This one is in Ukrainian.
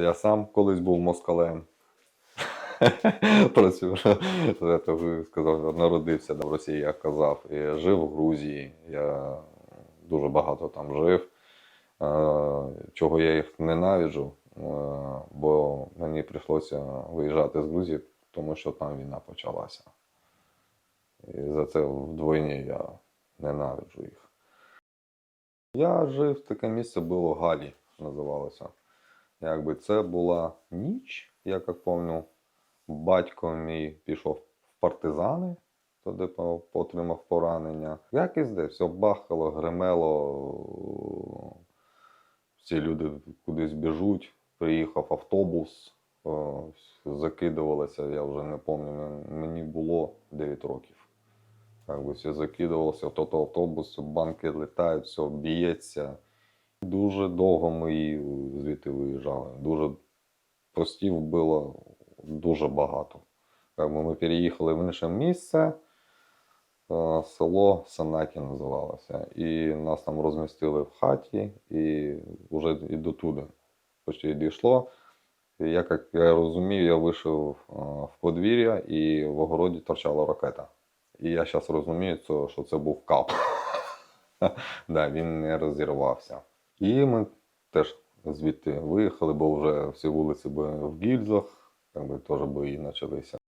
Я сам колись був москалем. Я тобі сказав, народився в Росії, як казав. І жив в Грузії. Я дуже багато там жив. Е, Чого я їх ненавиджу, е, бо мені прийшлося виїжджати з Грузії, тому що там війна почалася. І за це вдвойні я ненавиджу їх. Я жив, таке місце було Галі, називалося. Якби це була ніч, я як пам'ятаю. Батько мій пішов в партизани, туди отримав поранення. Як і здесь, все бахало, гримело. Всі люди кудись біжуть. Приїхав автобус, о, закидувалося, я вже не пам'ятаю, мені було 9 років. Якби все закидувалося, в той автобус, банки літають, все б'ється. Дуже довго ми і звідти. Дуже постів було дуже багато. Ми переїхали в інше місце, е, село Санакі називалося. І нас там розмістили в хаті, і вже і до туди почти дійшло. І я, як я розумію, я вийшов е, в подвір'я і в огороді торчала ракета. І я зараз розумію, що це був кап. да, він не розірвався. І ми теж звідти виїхали, бо вже всі вулиці би в гільзах, якби теж бої почалися.